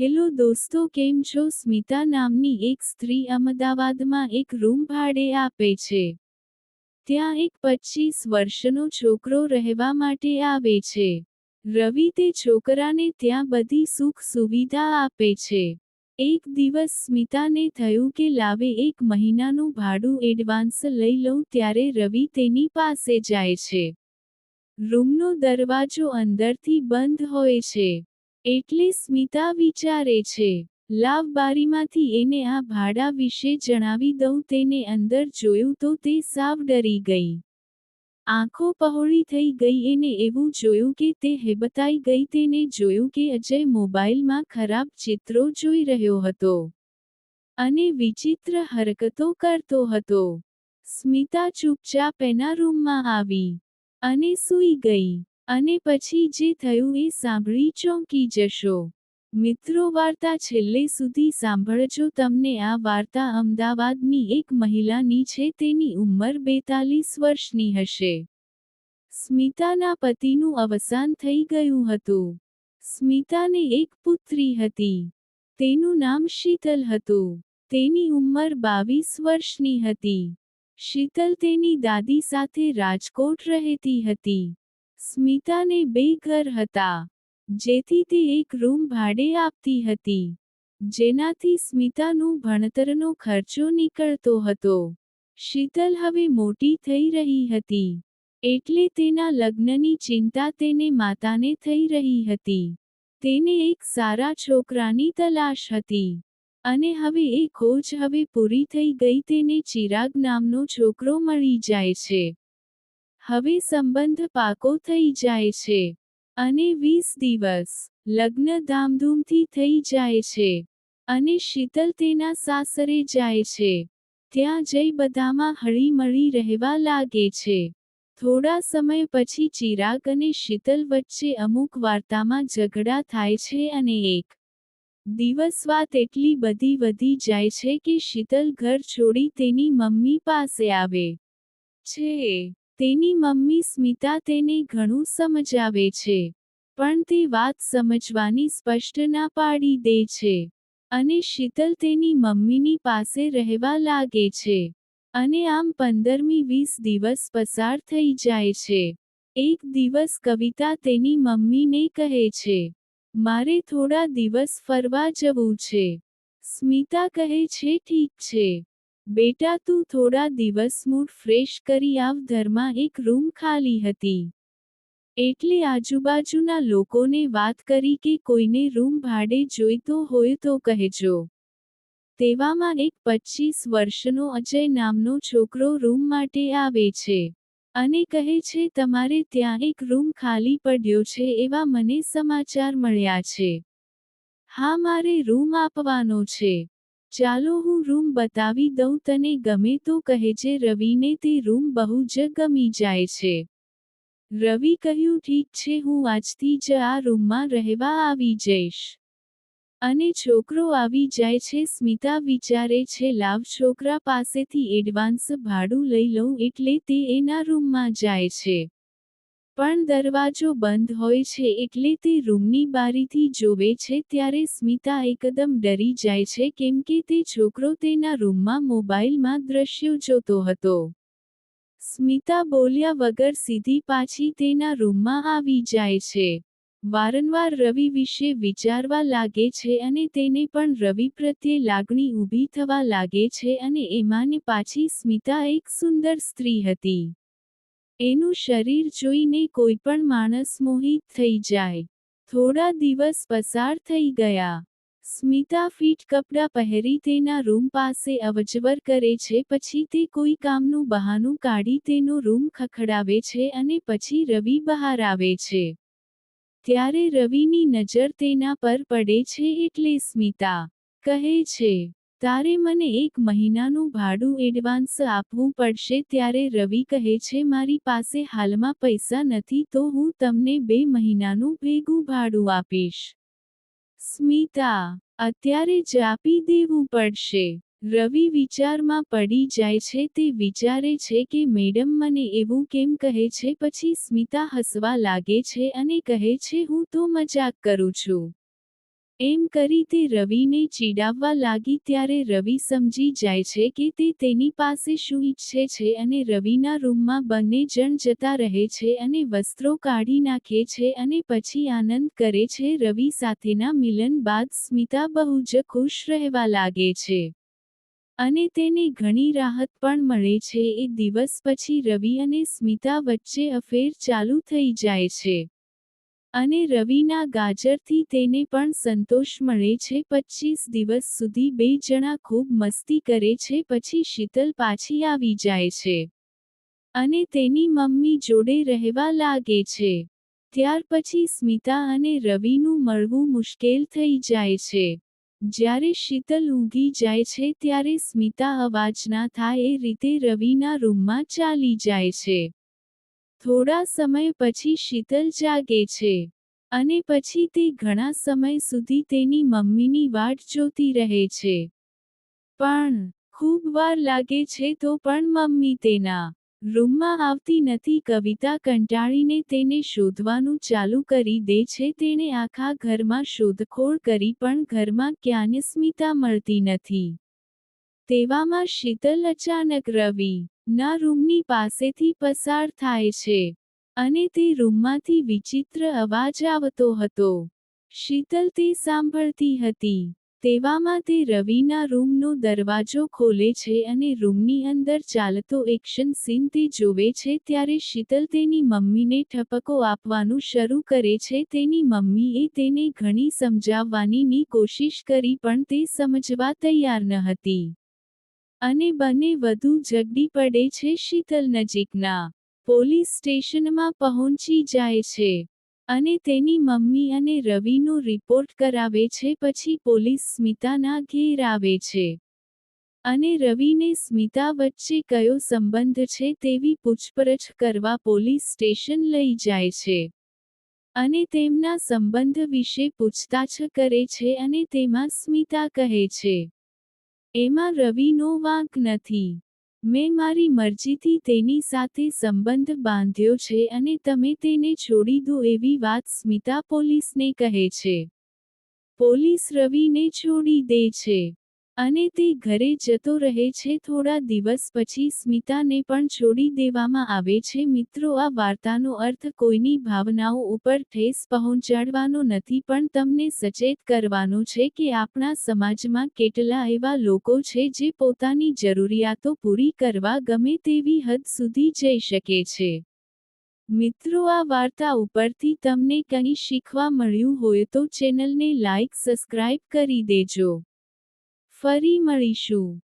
Hello દોસ્તો, કેમ છો? સ્મિતા નામની એક સ્ત્રી અમદાવાદમાં એક રૂમ ભાડે આપે છે. ત્યાં એક પચીસ વર્ષનો છોકરો રહેવા માટે આવે છે. રવિ તે છોકરાને ત્યાં બધી સુખ સુવિધા આપે છે. એક દિવસ સ્મિતાને થયું કે લાવે એક મહિનાનું ભાડું એડવાન્સ લઈ લઉં ત્યારે રવિ તેની પાસે જાય છે. રૂમનો દરવાજો અંદરથી બંધ હોય છે. એટલે સ્મિતા વિચારે છે લાભબારીમાંથી એને આ ભાડા વિશે જણાવી દઉં તેને અંદર જોયું તો તે સાવ ડરી ગઈ. આંખો પહોળી થઈ ગઈ એને એવું જોયું કે તે હેબતાઈ ગઈ તેને જોયું કે અજય મોબાઈલમાં ખરાબ ચિત્રો જોઈ રહ્યો હતો. અને વિચિત્ર હરકતો કરતો હતો. સ્મિતા ચૂપચાપ એના રૂમમાં આવી અને સૂઈ ગઈ. અને પછી જે થયું એ સાંભળી ચોંકી જશો. મિત્રો, વાર્તા છેલ્લે સુધી સાંભળજો. તમને આ વાર્તા અમદાવાદની એક મહિલાની છે, તેની ઉંમર બેતાલીસ વર્ષની હશે. સ્મિતાના પતિનું અવસાન થઈ ગયું હતું. સ્મિતાને એક પુત્રી હતી. તેનું નામ શીતલ હતું. તેની ઉંમર બાવીસ વર્ષની હતી. શીતલ તેની દાદી સાથે રાજકોટ રહેતી હતી. સ્મિતાને બે ઘર હતા. જેથી તે એક રૂમ ભાડે આપતી હતી. જેનાથી સ્મિતાનું ભણતરનો ખર્ચો નીકળતો હતો. શીતલ હવે મોટી થઈ રહી હતી. એટલે તેના લગ્નની ચિંતા તેને માતાને થઈ રહી હતી. તેને એક સારા છોકરાની તલાશ હતી. અને હવે એ ખોજ હવે પૂરી થઈ ગઈ તેને ચિરાગ નામનો છોકરો મળી જાય છે. હવે સંબંધ પાકો થઈ જાય છે અને વીસ દિવસ લગ્ન ધામધૂમથી થઈ જાય છે અને શીતલ તેના સાસરે જાય છે. ત્યાં જઈ બધામાં હળીમળી રહેવા લાગે છે. થોડા સમય પછી ચિરાગ અને શીતલ વચ્ચે અમુક વાર્તામાં ઝઘડા થાય છે અને એક દિવસ વાત એટલી બધી વધી જાય છે કે શીતલ ઘર છોડી તેની મમ્મી પાસે આવે છે. તેની મમ્મી સ્મિતા તેને ઘણું સમજાવે છે, પણ તે વાત સમજવાની સ્પષ્ટ ના પાડી દે છે, અને શીતલ તેની મમ્મીની પાસે રહેવા લાગે છે, અને આમ પંદરમી વીસ દિવસ પસાર થઈ જાય છે, એક દિવસ કવિતા તેની મમ્મીને કહે છે, મારે થોડા દિવસ ફરવા જવું છે. સ્મિતા કહે છે, ઠીક છે. બેટા, તું થોડા દિવસ મૂડ ફ્રેશ કરી આવ, ઘરમાં એક રૂમ ખાલી હતી. એટલે આજુબાજુના લોકોને વાત કરી કે કોઈને રૂમ ભાડે જોઈતો હોય તો કહેજો. તેવામાં એક પચીસ વર્ષનો અજય નામનો છોકરો રૂમ માટે આવે છે અને કહે છે, તમારે ત્યાં એક રૂમ ખાલી પડ્યો છે એવા મને સમાચાર મળ્યા છે. હા, મારે રૂમ આપવાનો છે. ચાલો હું રૂમ બતાવી દઉં તને ગમે તો કહે છે રવિને તે રૂમ બહુ જ ગમી જાય છે. રવિ કહ્યું, ઠીક છે, હું આજથી જ આ રૂમમાં રહેવા આવી જઈશ. અને છોકરો આવી જાય છે, સ્મિતા વિચારે છે, લાવ છોકરા પાસેથી એડવાન્સ ભાડું લઈ લઉં એટલે તે એના રૂમમાં જાય છે. પણ દરવાજો બંધ હોય છે એટલે તે રૂમની બારીથી જોવે છે ત્યારે સ્મિતા એકદમ ડરી જાય છે કેમ કે તે છોકરો તેના રૂમમાં મોબાઈલમાં દ્રશ્યો જોતો હતો. સ્મિતા બોલ્યા વગર સીધી પાછી તેના રૂમમાં આવી જાય છે. વારંવાર રવિ વિશે વિચારવા લાગે છે અને તેને પણ રવિ પ્રત્યે લાગણી ઊભી થવા લાગે છે અને એમાંને પાછી સ્મિતા એક સુંદર સ્ત્રી હતી. એનું શરીર જોઈને કોઈ પણ માણસ મોહિત થઈ જાય. થોડા દિવસ પસાર થઈ ગયા. સ્મિતા ફીટ કપડાં પહેરી તેના રૂમ પાસે અવજવર કરે છે, પછી તે કોઈ કામનું બહાનું કાઢી તેનો રૂમ ખખડાવે છે અને પછી રવિ બહાર આવે છે. ત્યારે રવિની નજર તેના પર પડે છે એટલે સ્મિતા કહે છે તારે મને એક મહિનાનું ભાડું એડવાન્સ આપવું પડશે ત્યારે રવિ કહે છે, મારી પાસે હાલમાં પૈસા નથી તો હું તમને બે મહિનાનું ભેગું ભાડું આપીશ. સ્મિતા, અત્યારે જ આપી દેવું પડશે. રવિ વિચારમાં પડી જાય છે, તે વિચારે છે કે મેડમ મને એવું કેમ કહે છે, પછી સ્મિતા હસવા લાગે છે અને કહે છે, હું તો મજાક કરું છું. એમ કરી તે રવિને ચીડાવવા લાગી ત્યારે રવિ સમજી જાય છે કે તે તેની પાસે શું ઈચ્છે છે અને રવિના રૂમમાં બંને જણ જતા રહે છે અને વસ્ત્રો કાઢી નાખે છે અને પછી આનંદ કરે છે રવિ સાથેના મિલન બાદ સ્મિતા બહુ જ ખુશ રહેવા લાગે છે. અને તેને ઘણી રાહત પણ મળે છે. એ દિવસ પછી રવિ અને સ્મિતા વચ્ચે અફેર ચાલુ થઈ જાય છે. અને રવિના ગાજરથી તેને પણ સંતોષ મળે છે. પચીસ દિવસ સુધી બે જણા ખૂબ મસ્તી કરે છે, પછી શીતલ પાછી આવી જાય છે અને તેની મમ્મી જોડે રહેવા લાગે છે. ત્યાર પછી સ્મિતા અને રવિનું મળવું મુશ્કેલ થઈ જાય છે. જ્યારે શીતલ ઊંઘી જાય છે, ત્યારે સ્મિતા અવાજ ના થાય એ રીતે રવિના રૂમમાં ચાલી જાય છે. થોડા સમય પછી શીતલ જાગે છે અને પછી તે ઘણા સમય સુધી તેની મમ્મીની વાટ જોતી રહે છે. પણ, ખૂબ વાર લાગે છે તો પણ મમ્મી તેના રૂમમાં આવતી નથી કવિતા કંટાળીને તેને શોધવાનું ચાલુ કરી દે છે. તેણે આખા ઘરમાં શોધખોળ કરી પણ ઘરમાં ક્યાંય સ્મિતા મળતી નથી. તેવામાં શીતલ અચાનક રવિ ના રૂમની પાસેથી પસાર થાય છે અને તે રૂમમાંથી વિચિત્ર અવાજ આવતો હતો. શીતલ તે સાંભળતી હતી. તેવામાં તે રવિના રૂમનો દરવાજો ખોલે છે અને રૂમની અંદર ચાલતો એક્શન સીન તે જોવે છે ત્યારે શીતલ તેની મમ્મીને ઠપકો આપવાનું શરૂ કરે છે. તેની મમ્મીએ તેને ઘણી સમજાવવાની કોશિશ કરી પણ તે સમજવા તૈયાર ન હતી. અને બંને વધુ ઝગડી પડે છે શીતલ નજીકના પોલીસ સ્ટેશનમાં પહોંચી જાય છે અને તેની મમ્મી અને રવિનો રિપોર્ટ કરાવે છે પછી પોલીસ સ્મિતાના ઘેર આવે છે. અને રવિને સ્મિતા વચ્ચે કયો સંબંધ છે તેવી પૂછપરછ કરવા પોલીસ સ્ટેશન લઈ જાય છે. અને તેમના સંબંધ વિશે પૂછતાછ કરે છે અને તેમાં સ્મિતા કહે છે. એમાં રવિનો વાંક નથી. મેં મારી મરજીથી તેની સાથે સંબંધ બાંધ્યો છે અને તમે તેને છોડી દો એવી વાત સ્મિતા પોલીસને કહે છે. પોલીસ રવિને છોડી દે છે. અને તે ઘરે જતો રહે છે. થોડા દિવસ પછી સ્મિતાને પણ છોડી દેવામાં આવે છે. મિત્રો, આ વાર્તાનો અર્થ કોઈની ભાવનાઓ ઉપર ઠેસ પહોંચાડવાનો નથી, પણ તમને સચેત કરવાનો છે કે આપણા સમાજમાં કેટલા એવા લોકો છે જે પોતાની જરૂરિયાતો પૂરી કરવા ગમે તેવી હદ સુધી જઈ શકે છે. મિત્રો, આ વાર્તા ઉપરથી તમને કંઈ શીખવા મળ્યું હોય તો ચેનલને લાઇક સબસ્ક્રાઇબ કરી દેજો. ફરી મળીશું.